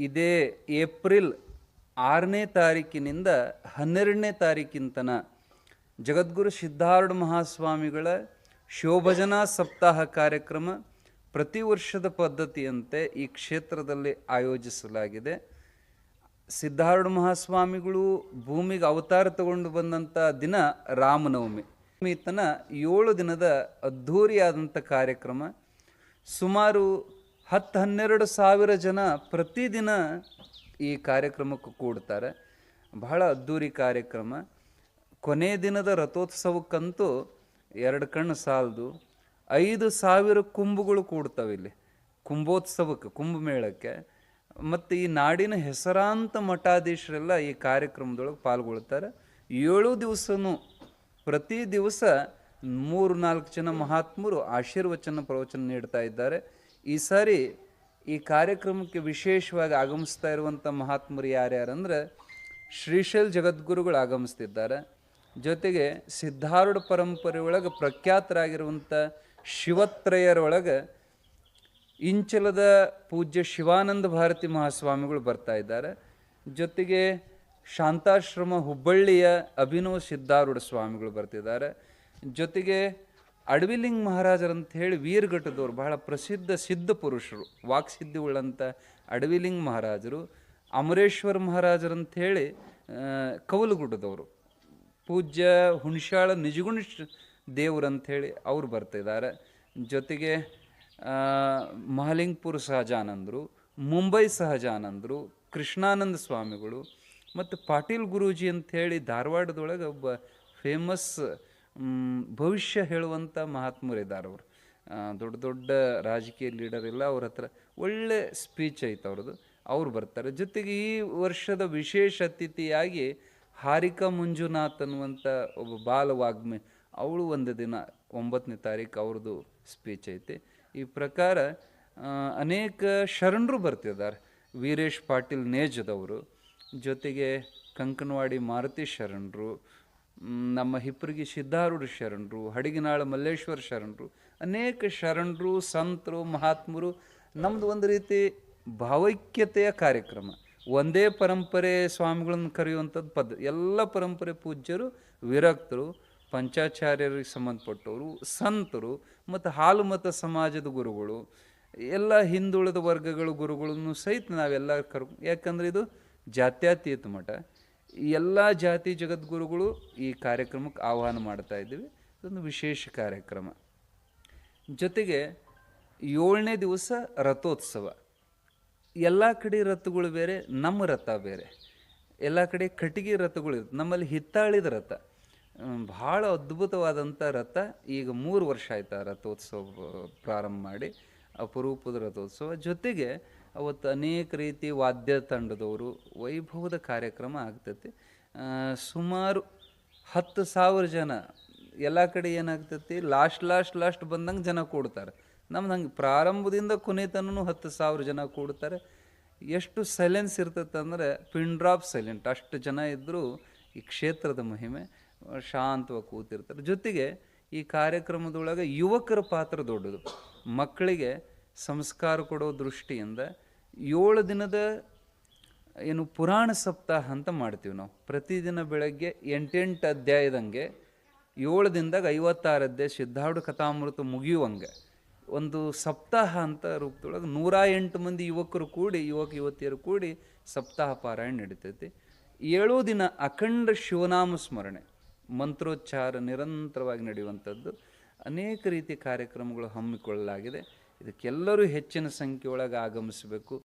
ಇದೇ ಏಪ್ರಿಲ್ ಆರನೇ ತಾರೀಕಿನಿಂದ ಹನ್ನೆರಡನೇ ತಾರೀಕಿನ ಜಗದ್ಗುರು ಸಿದ್ಧಾರೂಢ ಮಹಾಸ್ವಾಮಿಗಳ ಶಿವಭಜನಾ ಸಪ್ತಾಹ ಕಾರ್ಯಕ್ರಮ ಪ್ರತಿ ವರ್ಷದ ಪದ್ಧತಿಯಂತೆ ಈ ಕ್ಷೇತ್ರದಲ್ಲಿ ಆಯೋಜಿಸಲಾಗಿದೆ. ಸಿದ್ಧಾರೂಢ ಮಹಾಸ್ವಾಮಿಗಳು ಭೂಮಿಗೆ ಅವತಾರ ತಗೊಂಡು ಬಂದಂಥ ದಿನ ರಾಮನವಮಿ. ಈತನ ಏಳು ದಿನದ ಅದ್ಧೂರಿಯಾದಂಥ ಕಾರ್ಯಕ್ರಮ ಸುಮಾರು ಹತ್ತು ಹನ್ನೆರಡು ಸಾವಿರ ಜನ ಪ್ರತಿದಿನ ಈ ಕಾರ್ಯಕ್ರಮಕ್ಕೆ ಕೂಡ್ತಾರೆ. ಬಹಳ ಅದ್ಧೂರಿ ಕಾರ್ಯಕ್ರಮ. ಕೊನೆ ದಿನದ ರಥೋತ್ಸವಕ್ಕಂತೂ ಎರಡು ಕಣ್ಣು ಸಾಲದು. ಐದು ಸಾವಿರ ಕುಂಭಗಳು ಕೂಡ್ತವೆ ಇಲ್ಲಿ. ಕುಂಭೋತ್ಸವಕ್ಕೆ, ಕುಂಭಮೇಳಕ್ಕೆ. ಮತ್ತು ಈ ನಾಡಿನ ಹೆಸರಾಂತ ಮಠಾಧೀಶರೆಲ್ಲ ಈ ಕಾರ್ಯಕ್ರಮದೊಳಗೆ ಪಾಲ್ಗೊಳ್ತಾರೆ. ಏಳು ದಿವಸನೂ ಪ್ರತಿ ದಿವಸ ಮೂರು ನಾಲ್ಕು ಜನ ಮಹಾತ್ಮರು ಆಶೀರ್ವಚನ ಪ್ರವಚನ ನೀಡ್ತಾ ಇದ್ದಾರೆ. ಈ ಸಾರಿ ಈ ಕಾರ್ಯಕ್ರಮಕ್ಕೆ ವಿಶೇಷವಾಗಿ ಆಗಮಿಸ್ತಾ ಇರುವಂಥ ಮಹಾತ್ಮರು ಯಾರ್ಯಾರಂದ್ರೆ ಶ್ರೀಶೈಲ್ ಜಗದ್ಗುರುಗಳು ಆಗಮಿಸ್ತಿದ್ದಾರೆ. ಜೊತೆಗೆ ಸಿದ್ಧಾರೂಢ ಪರಂಪರೆ ಒಳಗೆ ಪ್ರಖ್ಯಾತರಾಗಿರುವಂಥ ಶಿವತ್ರಯರೊಳಗೆ ಇಂಚಲದ ಪೂಜ್ಯ ಶಿವಾನಂದ ಭಾರತಿ ಮಹಾಸ್ವಾಮಿಗಳು ಬರ್ತಾ ಇದ್ದಾರೆ. ಜೊತೆಗೆ ಶಾಂತಾಶ್ರಮ ಹುಬ್ಬಳ್ಳಿಯ ಅಭಿನವ ಸಿದ್ಧಾರೂಢ ಸ್ವಾಮಿಗಳು ಬರ್ತಿದ್ದಾರೆ. ಜೊತೆಗೆ ಅಡವಿಲಿಂಗ್ ಮಹಾರಾಜರಂತ ಹೇಳಿ ವೀರಘಟ್ಟದವರು ಬಹಳ ಪ್ರಸಿದ್ಧ ಸಿದ್ಧ ಪುರುಷರು ವಾಕ್ಸಿದ್ಧಿ ಉಳ್ಳಂಥ ಅಡವಿಲಿಂಗ್ ಮಹಾರಾಜರು, ಅಮರೇಶ್ವರ ಮಹಾರಾಜರಂತ ಹೇಳಿ ಕವಲುಗುಡ್ಡದವರು. ಪೂಜ್ಯ ಹುಣಸಾಳ ನಿಜಗುಣ ಹೇಳಿ ಅವ್ರು ಬರ್ತಿದ್ದಾರೆ ಜೊತೆಗೆ ಮಹಲಿಂಗ್ಪುರ್ ಸಹಜಾನಂದರು, ಮುಂಬೈ ಸಹಜಾನಂದರು, ಕೃಷ್ಣಾನಂದ ಸ್ವಾಮಿಗಳು, ಮತ್ತು ಪಾಟೀಲ್ ಗುರೂಜಿ ಅಂಥೇಳಿ ಧಾರವಾಡದೊಳಗೆ ಒಬ್ಬ ಫೇಮಸ್ ಭವಿಷ್ಯ ಹೇಳುವಂಥ ಮಹಾತ್ಮರಿದ್ದಾರೆ ಅವರು. ದೊಡ್ಡ ದೊಡ್ಡ ರಾಜಕೀಯ ಲೀಡರ್ ಇಲ್ಲ, ಅವ್ರ ಹತ್ರ ಒಳ್ಳೆ ಸ್ಪೀಚ್ ಐತೆ ಅವ್ರದ್ದು. ಅವ್ರು ಬರ್ತಾರೆ. ಜೊತೆಗೆ ಈ ವರ್ಷದ ವಿಶೇಷ ಅತಿಥಿಯಾಗಿ ಹಾರಿಕಾ ಮಂಜುನಾಥ್ ಅನ್ನುವಂಥ ಒಬ್ಬ ಬಾಲವಾಗ್ಮಿ, ಅವಳು ಒಂದು ದಿನ ಒಂಬತ್ತನೇ ತಾರೀಕು ಅವ್ರದ್ದು ಸ್ಪೀಚ್ ಐತೆ. ಈ ಪ್ರಕಾರ ಅನೇಕ ಶರಣರು ಬರ್ತಿದ್ದಾರೆ. ವೀರೇಶ್ ಪಾಟೀಲ್ ನೇಜದವರು, ಜೊತೆಗೆ ಕಂಕನವಾಡಿ ಮಾರುತಿ ಶರಣರು ನಮ್ಮ ಹಿಪ್ಪರಿಗೆ ಸಿದ್ಧಾರೂಢ ಶರಣರು, ಹಡಿಗಿನಾಳ ಮಲ್ಲೇಶ್ವರ ಶರಣರು, ಅನೇಕ ಶರಣರು, ಸಂತರು, ಮಹಾತ್ಮರು ನಮ್ಮದು ಒಂದು ರೀತಿ ಭಾವೈಕ್ಯತೆಯ ಕಾರ್ಯಕ್ರಮ. ಒಂದೇ ಪರಂಪರೆ ಸ್ವಾಮಿಗಳನ್ನು ಕರೆಯುವಂಥದ್ದು ಪದ ಎಲ್ಲ ಪರಂಪರೆ ಪೂಜ್ಯರು, ವಿರಕ್ತರು, ಪಂಚಾಚಾರ್ಯರಿಗೆ ಸಂಬಂಧಪಟ್ಟವರು, ಸಂತರು, ಮತ್ತು ಹಾಲು ಮತ ಸಮಾಜದ ಗುರುಗಳು, ಎಲ್ಲ ಹಿಂದುಳಿದ ವರ್ಗಗಳ ಗುರುಗಳನ್ನು ಸಹಿತ ನಾವೆಲ್ಲ ಕರ್ ಯಾಕಂದ್ರೆ ಇದು ಜಾತ್ಯಾತೀತ ಮಠ. ಎಲ್ಲ ಜಾತಿ ಜಗದ್ಗುರುಗಳು ಈ ಕಾರ್ಯಕ್ರಮಕ್ಕೆ ಆಹ್ವಾನ ಮಾಡ್ತಾ ಇದ್ದೀವಿ. ಇದೊಂದು ವಿಶೇಷ ಕಾರ್ಯಕ್ರಮ. ಜೊತೆಗೆ ಏಳನೇ ದಿವಸ ರಥೋತ್ಸವ. ಎಲ್ಲ ಕಡೆ ರಥಗಳು ಬೇರೆ, ನಮ್ಮ ರಥ ಬೇರೆ. ಎಲ್ಲ ಕಡೆ ಕಟ್ಟಿಗೆ ರಥಗಳು ಇರುತ್ತೆ. ನಮ್ಮಲ್ಲಿ ಹಿತ್ತಾಳಿದ ರಥ. ಭಾಳ ಅದ್ಭುತವಾದಂಥ ರಥ ಈಗ ಮೂರು ವರ್ಷ ಆಯ್ತು ಆ ರಥೋತ್ಸವ ಪ್ರಾರಂಭ ಮಾಡಿ. ಅಪರೂಪದ ರಥೋತ್ಸವ. ಜೊತೆಗೆ ಅವತ್ತು ಅನೇಕ ರೀತಿ ವಾದ್ಯ ತಂಡದವರು ವೈಭವದ ಕಾರ್ಯಕ್ರಮ ಆಗ್ತೈತಿ. ಸುಮಾರು ಹತ್ತು ಸಾವಿರ ಜನ, ಎಲ್ಲ ಕಡೆ ಏನಾಗ್ತೈತಿ, ಲಾಸ್ಟ್ ಲಾಸ್ಟ್ ಲಾಸ್ಟ್ ಬಂದಂಗೆ ಜನ ಕೂಡ್ತಾರೆ. ನಮ್ದು ಹಂಗೆ ಪ್ರಾರಂಭದಿಂದ ಕೊನೆ ತನೂ ಹತ್ತು ಸಾವಿರ ಜನ ಕೂಡ್ತಾರೆ. ಎಷ್ಟು ಸೈಲೆನ್ಸ್ ಇರ್ತೈತೆ ಪಿಂಡ್ರಾಪ್ ಪಿನ್ ಡ್ರಾಪ್ ಸೈಲೆಂಟ್ ಅಷ್ಟು ಜನ ಇದ್ದರೂ ಈ ಕ್ಷೇತ್ರದ ಮಹಿಮೆ, ಶಾಂತವಾಗಿ ಕೂತಿರ್ತಾರೆ. ಜೊತೆಗೆ ಈ ಕಾರ್ಯಕ್ರಮದೊಳಗೆ ಯುವಕರ ಪಾತ್ರ ದೊಡ್ಡದು. ಮಕ್ಕಳಿಗೆ ಸಂಸ್ಕಾರ ಕೊಡೋ ದೃಷ್ಟಿಯಿಂದ ಏಳು ದಿನದ ಏನು ಪುರಾಣ ಸಪ್ತಾಹ ಅಂತ ಮಾಡ್ತೀವಿ ನಾವು. ಪ್ರತಿದಿನ ಬೆಳಗ್ಗೆ ಎಂಟೆಂಟು ಅಧ್ಯಾಯದಂಗೆ ಏಳು ದಿನದಾಗ ಐವತ್ತಾರು ಅಧ್ಯಾಯ ಸಿದ್ಧಾರೂಢ ಕಥಾಮೃತ ಮುಗಿಯುವಂಗೆ. ಒಂದು ಸಪ್ತಾಹ ಅಂತ ರೂಪದೊಳಗೆ ನೂರ ಎಂಟು ಮಂದಿ ಯುವಕರು ಕೂಡಿ, ಯುವಕ ಯುವತಿಯರು ಕೂಡಿ ಸಪ್ತಾಹ ಪಾರಾಯಣ ನಡೀತೈತಿ. ಏಳೂ ದಿನ ಅಖಂಡ ಶಿವನಾಮ ಸ್ಮರಣೆ, ಮಂತ್ರೋಚ್ಚಾರ ನಿರಂತರವಾಗಿ ನಡೆಯುವಂಥದ್ದು ಅನೇಕ ರೀತಿಯ ಕಾರ್ಯಕ್ರಮಗಳು ಹಮ್ಮಿಕೊಳ್ಳಲಾಗಿದೆ. ಇದಕ್ಕೆಲ್ಲರೂ ಹೆಚ್ಚಿನ ಸಂಖ್ಯೆಯೊಳಗೆ ಆಗಮಿಸಬೇಕು.